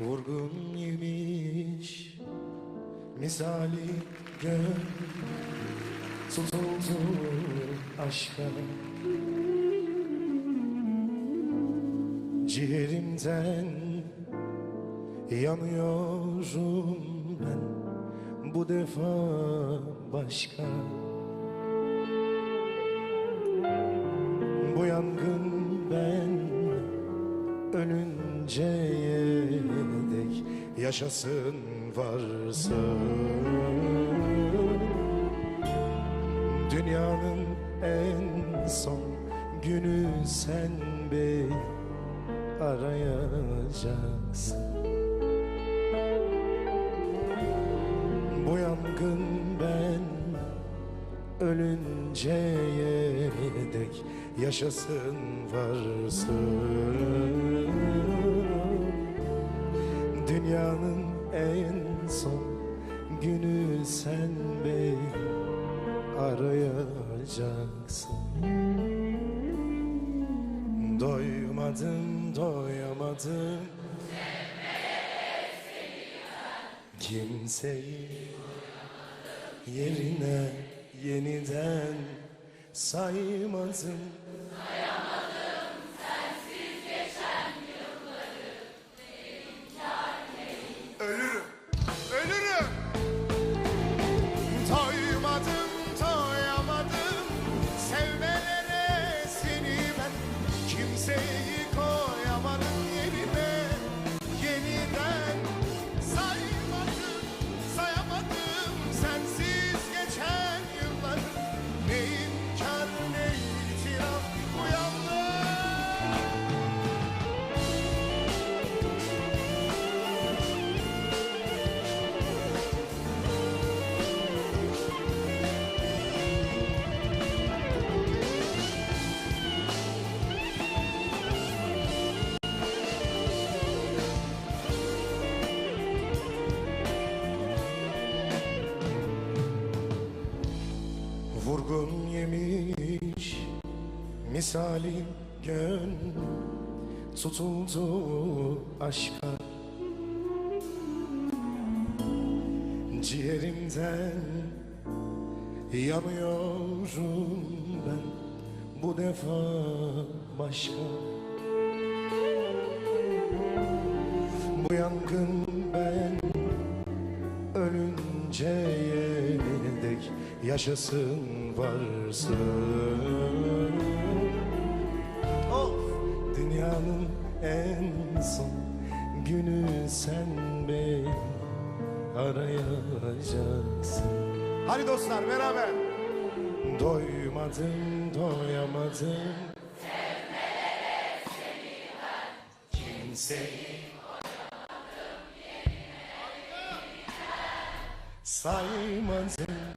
Vurgun yemiş misali gönül Tutuldu aşka. Ciğerimden yanıyorum ben. Bu defa başka. Bu yangın ölünceye dek yaşasın varsın. Dünyanın en son günü sen beni arayacaksın. Bu yangın ben ölünceye dek yaşasın varsın. Dünyanın en son günü sen beni arayacaksın. Doymadım doyamadım. Kimseyi yerine yeniden saymadım Vurgun yemiş misali gönül tutuldu aşka. Ciğerimden yanıyorum ben bu defa başka. Bu yangın ben ölünceye dek yaşasın varsın Of dünyanın en son günü sen beni arayacaksın. Hadi dostlar beraber. Doymadım doyamadım Kimseyi Saymadım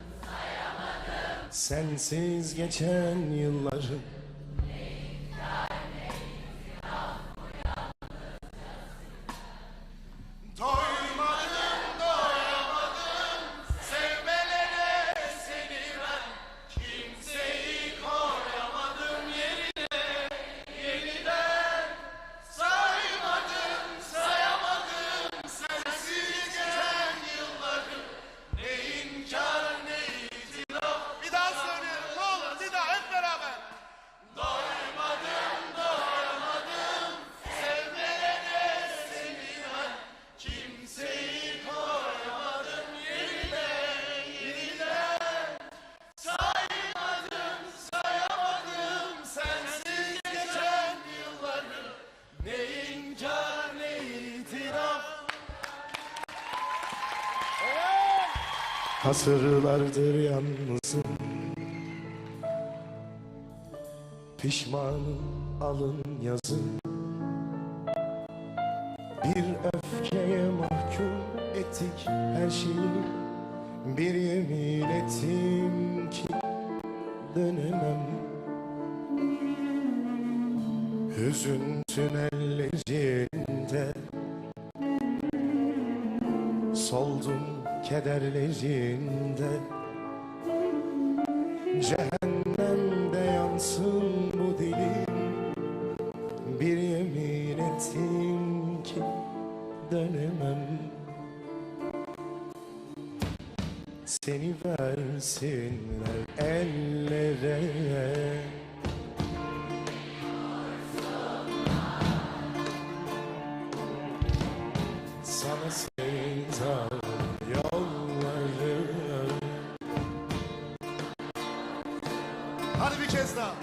Sensiz geçen yıllarım Asırlardır yalnızım. Pişmanım alın yazın. Bir öfkeye mahkum ettik her şeyi. Bir yemin ettim ki dönemem. Hüzün tünellerinde Soldum kederlerinde Cehennemde yansın bu dilim. Bir yemin ettim ki dönemem. Seni versinler ellere. Sana sevda Hadi bir kez daha.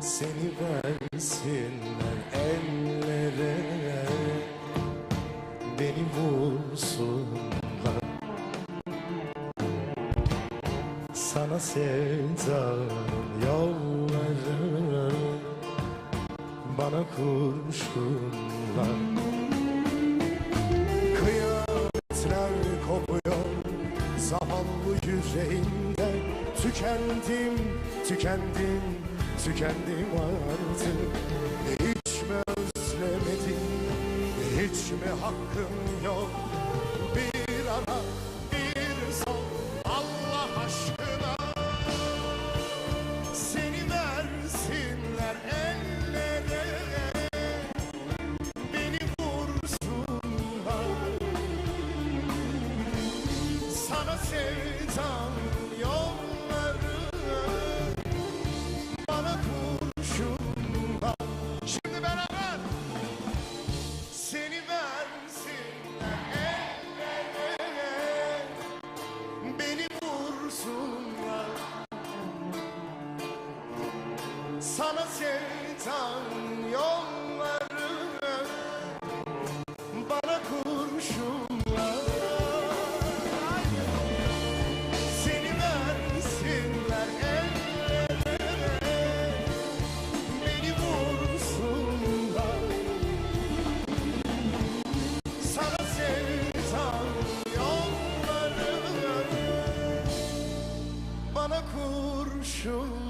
Seni versinler ellere. Beni vursunlar. Sana sevda yolları Bana kurşunlar. Kıyametler kopuyor Zavallı yüreğimde Tükendim, tükendim, tükendim artık. Hiç mi özlemedim, hiç mi hakkım yok Sana sevdam yolları Bana kurşunlar seni versinler ellere Beni vursunlar. Sana sevdam yolları Bana kurşun